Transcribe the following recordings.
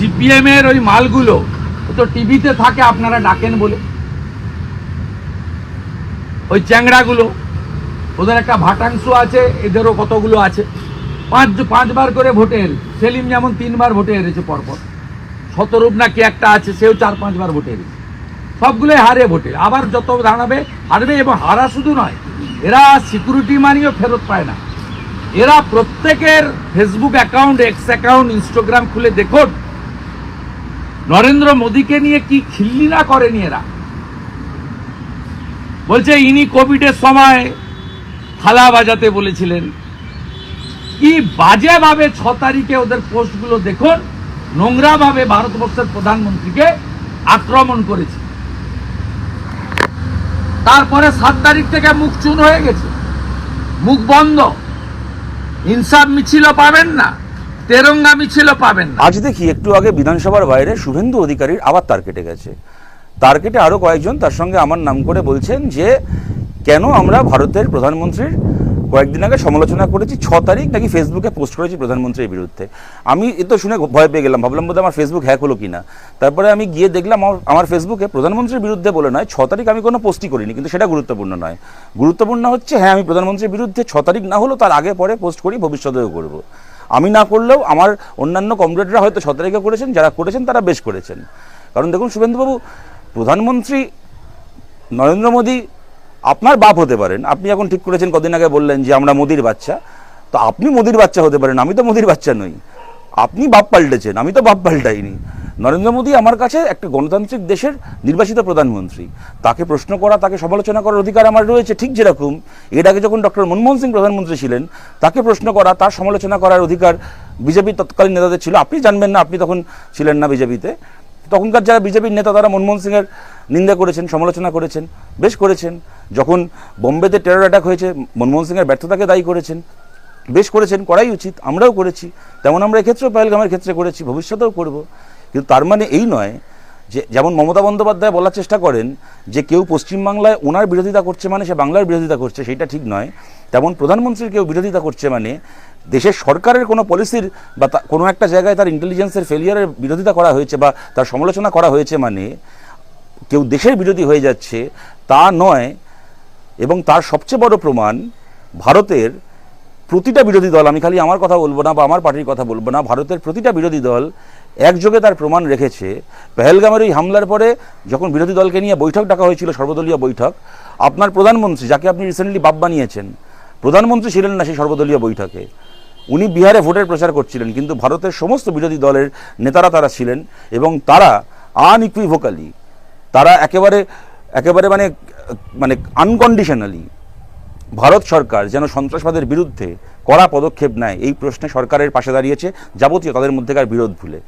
CPM এর ওই মালগুলো তো টিভিতে থাকে, আপনারা ডাকেন বলে। ওই চ্যাংড়াগুলো, ওদের একটা ভাটাংশ আছে, এদেরও কতগুলো আছে। পাঁচ, পাঁচবার করে ভোটে হেরে সেলিম যেমন তিনবার ভোটে হেরেছে পরপর। শতরূপ না কি একটা আছে, সেও চার, পাঁচবার ভোটে হেরেছে। সবগুলোই হারে ভোটে। আবার যত দাঁড়াবে, হারবে এবং হারা শুধু নয়, এরা সিকিউরিটি মানিও ফেরত পায় না। এরা প্রত্যেকের Facebook account X account Instagram খুলে দেখুন। নরেন্দ্র মোদীকে নিয়ে কি খিল্লি না করেনি এরা? বলছে, ইনি কোভিডের সময় থালা বাজাতে বলেছিলেন। কি বাজেভাবে ছ তারিখে ওদের পোস্টগুলো দেখুন, নোংরাভাবে ভারতবর্ষের প্রধানমন্ত্রীকে আক্রমণ করেছে। তারপরে সাত তারিখ থেকে মুখ চুন হয়ে গেছে। মুখ বন্ধ। ইনসাফ মিছিল পাবেন না। তেরঙ্গা মিছিলও পাবেন আজ দেখি, একটু আগে বিধানসভার বাইরে শুভেন্দু অধিকারীর আবার তার কেটে গেছে। তার কেটে আরও কয়েকজন তার সঙ্গে আমার নাম করে বলছেন যে, কেন আমরা ভারতের প্রধানমন্ত্রীর কয়েকদিন আগে সমালোচনা করেছি, ছ তারিখ নাকি ফেসবুকে পোস্ট করেছি প্রধানমন্ত্রীর বিরুদ্ধে। আমি এ তো শুনে ভয় পেয়ে গেলাম, ভাবলাম বোধহয় আমার ফেসবুক হ্যাক হলো কিনা। তারপরে আমি গিয়ে দেখলাম, আমার- আমার ফেসবুকে প্রধানমন্ত্রীর বিরুদ্ধে বলে নয়, ছ তারিখ আমি কোনো পোস্টই করিনি, কিন্তু সেটা গুরুত্বপূর্ণ নয়। গুরুত্বপূর্ণ হচ্ছে হ্যাঁ আমি প্রধানমন্ত্রীর বিরুদ্ধে ছ তারিখ না হলেও তার আগে পরে পোস্ট করি, ভবিষ্যতেও করব। আমি না করলেও আমার অন্যান্য কমরেডরা হয়তো ছ তারিখে করেছেন, যারা করেছেন তারা বেশ করেছেন। কারণ দেখুন শুভেন্দুবাবু প্রধানমন্ত্রী নরেন্দ্র মোদী আপনার বাপ হতে পারেন। আপনি এখন ঠিক করেছেন, কদিন আগে বললেন যে আমরা মোদির বাচ্চা। তো আপনি মোদির বাচ্চা হতে পারেন, আমি তো মোদির বাচ্চা নই। আপনি বাপ পাল্টেছেন, আমি তো বাপ পাল্টাইনি। নরেন্দ্র মোদী আমার কাছে একটা গণতান্ত্রিক দেশের নির্বাচিত প্রধানমন্ত্রী। তাকে প্রশ্ন করা, তাকে সমালোচনা করার অধিকার আমার রয়েছে ঠিক যেরকম। এর আগে যখন ডক্টর মনমোহন সিং প্রধানমন্ত্রী ছিলেন, তাকে প্রশ্ন করা, তার সমালোচনা করার অধিকার বিজেপির তৎকালীন নেতাদের ছিল। আপনি জানবেন না, আপনি তখন ছিলেন না বিজেপিতে। তখনকার যারা বিজেপির নেতা, তারা মনমোহন সিংয়ের নিন্দা করেছেন, সমালোচনা করেছেন, বেশ করেছেন। যখন বোম্বেতে টেরর অ্যাটাক হয়েছে, মনমোহন সিংয়ের ব্যর্থতাকে দায়ী করেছেন, বেশ করেছেন, করাই উচিত, আমরাও করেছি। তেমন আমরা এক্ষেত্রেও পহেলগামের ক্ষেত্রে করেছি, ভবিষ্যতেও করব। কিন্তু তার মানে এই নয় যে, যেমন মমতা বন্দ্যোপাধ্যায় বলার চেষ্টা করেন যে, কেউ পশ্চিমবাংলায় ওনার বিরোধিতা করছে মানে সে বাংলার বিরোধিতা করছে, সেটা ঠিক নয়। তেমন প্রধানমন্ত্রীর কেউ বিরোধিতা করছে মানে দেশের সরকারের কোনো পলিসির বা কোনো একটা জায়গায় তার ইন্টেলিজেন্সের ফেলিয়ারের বিরোধিতা করা হয়েছে বা তার সমালোচনা করা হয়েছে মানে কেউ দেশের বিরোধী হয়ে যাচ্ছে, তা নয়। এবং তার সবচেয়ে বড় প্রমাণ, ভারতের প্রতিটা বিরোধী দল, আমি খালি আমার কথা বলব না বা আমার পার্টির কথা বলব না, ভারতের প্রতিটা বিরোধী দল একযোগে তার প্রমাণ রেখেছে। পেহেলগামের ওই হামলার পরে যখন বিরোধী দলকে নিয়ে বৈঠক ডাকা হয়েছিল, সর্বদলীয় বৈঠক, আপনার প্রধানমন্ত্রী, যাকে আপনি রিসেন্টলি বাপ বানিয়েছেন, প্রধানমন্ত্রী ছিলেন না সেই সর্বদলীয় বৈঠকে। উনি বিহারে ভোটের প্রচার করছিলেন, কিন্তু ভারতের সমস্ত বিরোধী দলের নেতারা তারা ছিলেন এবং তারা আনইকুইভোকালি তারা একেবারে একেবারে মানে মানে আনকন্ডিশনালি ভারত সরকার যেন সন্ত্রাসবাদের বিরুদ্ধে কড়া পদক্ষেপ নেয়, এই প্রশ্নে সরকারের পাশে দাঁড়িয়েছে যাবতীয় তাদের মধ্যেকার বিরোধ ভুলে।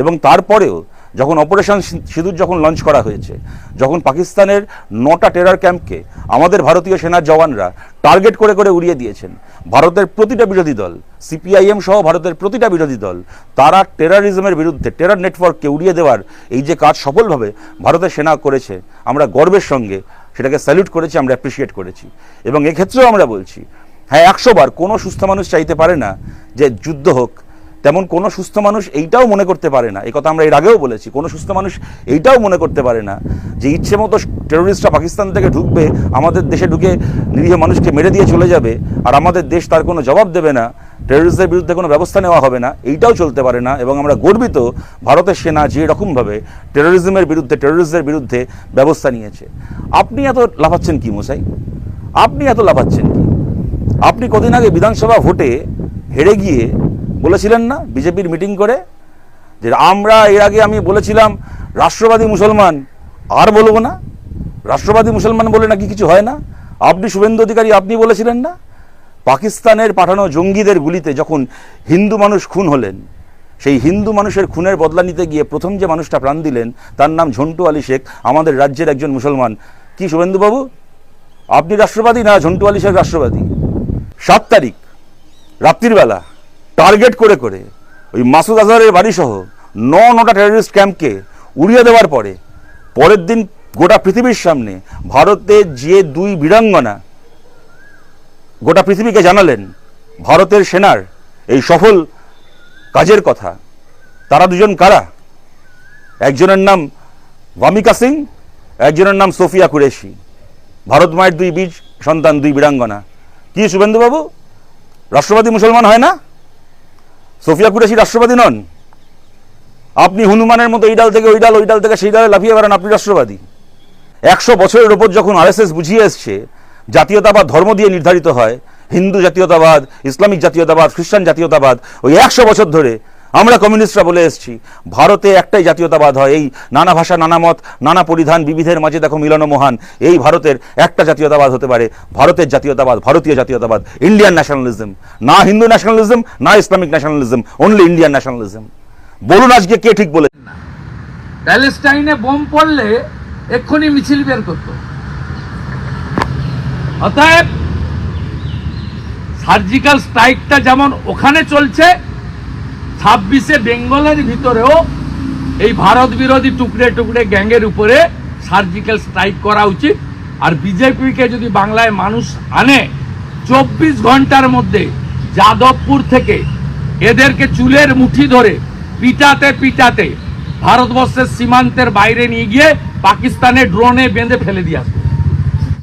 এবং তারপরেও যখন অপারেশন সিঁদুর যখন লঞ্চ করা হয়েছে, যখন পাকিস্তানের নটা টেরার ক্যাম্পকে আমাদের ভারতীয় সেনার জওয়ানরা টার্গেট করে করে উড়িয়ে দিয়েছেন, ভারতের প্রতিটা বিরোধী দল, সিপিআইএম সহ ভারতের প্রতিটা বিরোধী দল, তারা টেরারিজমের বিরুদ্ধে টেরার নেটওয়ার্ককে উড়িয়ে দেওয়ার এই যে কাজ সফলভাবে ভারতের সেনা করেছে, আমরা গর্বের সঙ্গে সেটাকে স্যালুট করেছি, আমরা অ্যাপ্রিসিয়েট করেছি। এবং এক্ষেত্রেও আমরা বলছি হ্যাঁ একশো বার কোনো সুস্থ মানুষ চাইতে পারে না যে যুদ্ধ হোক। তেমন কোনো সুস্থ মানুষ এইটাও মনে করতে পারে না। এই কথা আমরা এর আগেও বলেছি, কোনো সুস্থ মানুষ এইটাও মনে করতে পারে না যে ইচ্ছে মতো টেরোরিস্টরা পাকিস্তান থেকে ঢুকবে, আমাদের দেশে ঢুকে নিরীহ মানুষকে মেরে দিয়ে চলে যাবে, আর আমাদের দেশ তার কোনো জবাব দেবে না, টেরোরিস্টদের বিরুদ্ধে কোনো ব্যবস্থা নেওয়া হবে না, এইটাও চলতে পারে না। এবং আমরা গর্বিত ভারতের সেনা যে রকমভাবে টেরোরিজমের বিরুদ্ধে, টেরোরিস্টদের বিরুদ্ধে ব্যবস্থা নিয়েছে। আপনি এত লাফাচ্ছেন কি মশাই? আপনি এত লাফাচ্ছেন কি? আপনি কদিন আগে বিধানসভা ভোটে হেরে গিয়ে বলেছিলেন না, বিজেপির মিটিং করে, যে আমরা এর আগে আমি বলেছিলাম, রাষ্ট্রবাদী মুসলমান আর বলব না, রাষ্ট্রবাদী মুসলমান বলে নাকি কিছু হয় না? আপনি শুভেন্দু অধিকারী, আপনি বলেছিলেন না? পাকিস্তানের পাঠানো জঙ্গিদের গুলিতে যখন হিন্দু মানুষ খুন হলেন, সেই হিন্দু মানুষের খুনের বদলা নিতে গিয়ে প্রথম যে মানুষটা প্রাণ দিলেন, তার নাম ঝন্টু আলী শেখ, আমাদের রাজ্যের একজন মুসলমান। কি শুভেন্দুবাবু? আপনি রাষ্ট্রবাদী না, ঝন্টু আলী শেখ রাষ্ট্রবাদী? সাত তারিখ, রাত্রির বেলা টার্গেট করে করে ওই মাসুদ আজহারের বাড়িসহ ন নটা টেররিস্ট ক্যাম্পকে উড়িয়ে দেওয়ার পরে পরের দিন গোটা পৃথিবীর সামনে ভারতে যে দুই বীরাঙ্গনা গোটা পৃথিবীকে জানালেন ভারতের সেনার এই সফল কাজের কথা, তারা দুজন কারা? একজনের নাম ভামিকা সিং, একজনের নাম সোফিয়া কুরেশি। ভারত মায়ের দুই বীজ, সন্তান দুই বীরাঙ্গনা। কি, শুভেন্দুবাবু? রাষ্ট্রবাদী মুসলমান হয় না? সোফিয়া কুরেশি রাষ্ট্রবাদী নন? আপনি হনুমানের মতো এই ডাল থেকে ওই ডাল ওই ডাল থেকে সেই ডালে লাফিয়ে বেড়ান, আপনি রাষ্ট্রবাদী। একশো বছরের ওপর যখন আরএসএস বুঝিয়ে এসছে, জাতীয়তাবাদ ধর্ম দিয়ে নির্ধারিত হয়, হিন্দু জাতীয়তাবাদ, ইসলামিক জাতীয়তাবাদ, খ্রিস্টান জাতীয়তাবাদ, ওই একশো বছর ধরে আমরা কমিউনিস্টরা বলে এসেছি, ভারতে একটাই জাতীয়তাবাদ হয়, এই নানা ভাষা, নানা মত, নানা পরিধান, বিবিধের মাঝে দেখো মিলন মহান, এই ভারতের একটা জাতীয়তাবাদ হতে পারে, ভারতের জাতীয়তাবাদ, ভারতীয় জাতীয়তাবাদ ইন্ডিয়ান ন্যাশনালিজম না হিন্দু ন্যাশনালিজম না Islamic nationalism only Indian nationalism বলুন আজকে কে ঠিক বলে প্যালেস্টাইনে বোম পড়লে এক্ষুনি মিছিল বের করতো। অতএব সার্জিক্যাল স্ট্রাইকটা যেমন ওখানে চলছে ছাব্বিশে বেঙ্গলের ভিতরেও এই ভারত বিরোধী টুকরে টুকরে গ্যাংয়ের উপরে সার্জিক্যাল স্ট্রাইক করা উচিত। আর বিজেপিকে যদি বাংলায় মানুষ আনে, চব্বিশ ঘণ্টার মধ্যে যাদবপুর থেকে এদেরকে চুলের মুঠি ধরে পিটাতে পিটাতে ভারতবর্ষের সীমান্তের বাইরে নিয়ে গিয়ে পাকিস্তানে ড্রোনে বেঁধে ফেলে দিয়ে আসবে।